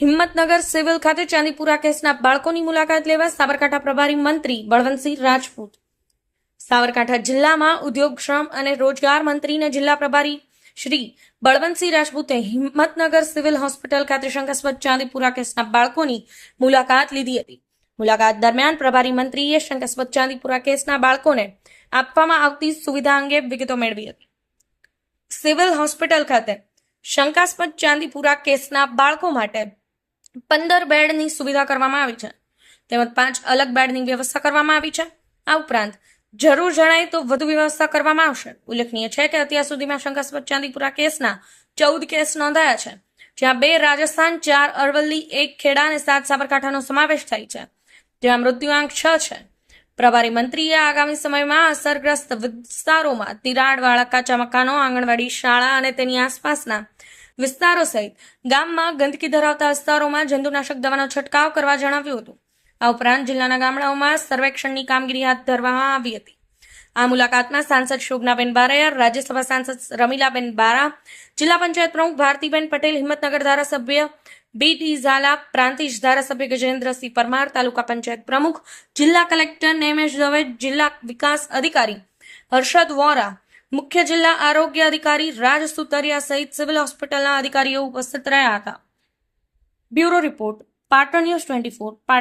Himmatnagar civil ખાતે ચાંદીપુરા કેસના બાળકોની મુલાકાત લેવા સાબરકાંઠા પ્રભારી મંત્રી બળવંતસિંહ રાજપૂત. સાબરકાંઠા જિલ્લામાં ઉદ્યોગ શ્રમ અને રોજગાર મંત્રીને જિલ્લા પ્રભારી શ્રી બળવંતસિંહ રાજપૂતે હિંમતનગર સિવિલ હોસ્પિટલ ખાતે શંકાસ્પદ ચાંદીપુરા કેસના બાળકોની મુલાકાત લીધી હતી. મુલાકાત દરમિયાન પ્રભારી મંત્રીએ શંકાસ્પદ ચાંદીપુરા કેસના બાળકોને આપવામાં આવતી સુવિધા અંગે વિગતો મેળવી હતી. સિવિલ હોસ્પિટલ ખાતે શંકાસ્પદ ચાંદીપુરા કેસના બાળકો માટે પંદર બેડની સુવિધા કરવામાં આવી છે. તેમજ પાંચ અલગ બેડની વ્યવસ્થા કરવામાં આવી છે. આ ઉપરાંત જરૂર જણાય તો વધુ વ્યવસ્થા કરવામાં આવશે. ઉલ્લેખનીય છે કે અત્યાર સુધીમાં શંકાસ્પદ ચાંદીપુરા કેસના ચૌદ કેસ નોંધાયા છે, જ્યાં બે રાજસ્થાન, ચાર અરવલ્લી, એક ખેડા અને સાત સાબરકાંઠાનો સમાવેશ થાય છે. જેમાં મૃત્યુઆંક છ છે. પ્રભારી મંત્રીએ આગામી સમયમાં અસરગ્રસ્ત વિસ્તારોમાં તિરાડવાળા કાચા મકાનો, આંગણવાડી શાળા અને તેની આસપાસના વિસ્તારો સહિત ગામમાં ગંદકી ધરાવતા વિસ્તારોમાં જંતુનાશક દવાનો છંટકાવ કરવા જણાવ્યું હતું. આ ઉપરાંત જિલ્લાના ગામડાઓમાં સર્વેક્ષણની કામગીરી હાથ ધરવામાં આવી હતી. આ મુલાકાતમાં સાંસદ શોભનાબેન બારૈયા, રાજ્યસભા સાંસદ રમીલાબેન બારા, જિલ્લા પંચાયત પ્રમુખ ભારતીબેન પટેલ, હિંમતનગર ધારાસભ્ય બી ટી ઝાલા, પ્રાંતિજ ધારાસભ્ય ગજેન્દ્રસિંહ પરમાર, તાલુકા પંચાયત પ્રમુખ, જિલ્લા કલેક્ટર નેમેશ દવે જિલ્લા વિકાસ અધિકારી હર્ષદ વોરા મુખ્ય જિલ્લા આરોગ્ય અધિકારી રાજ સુતરિયા સહિત સિવિલ હોસ્પિટલના અધિકારીઓ ઉપસ્થિત રહ્યા હતા. Bureau report, Patan news twenty four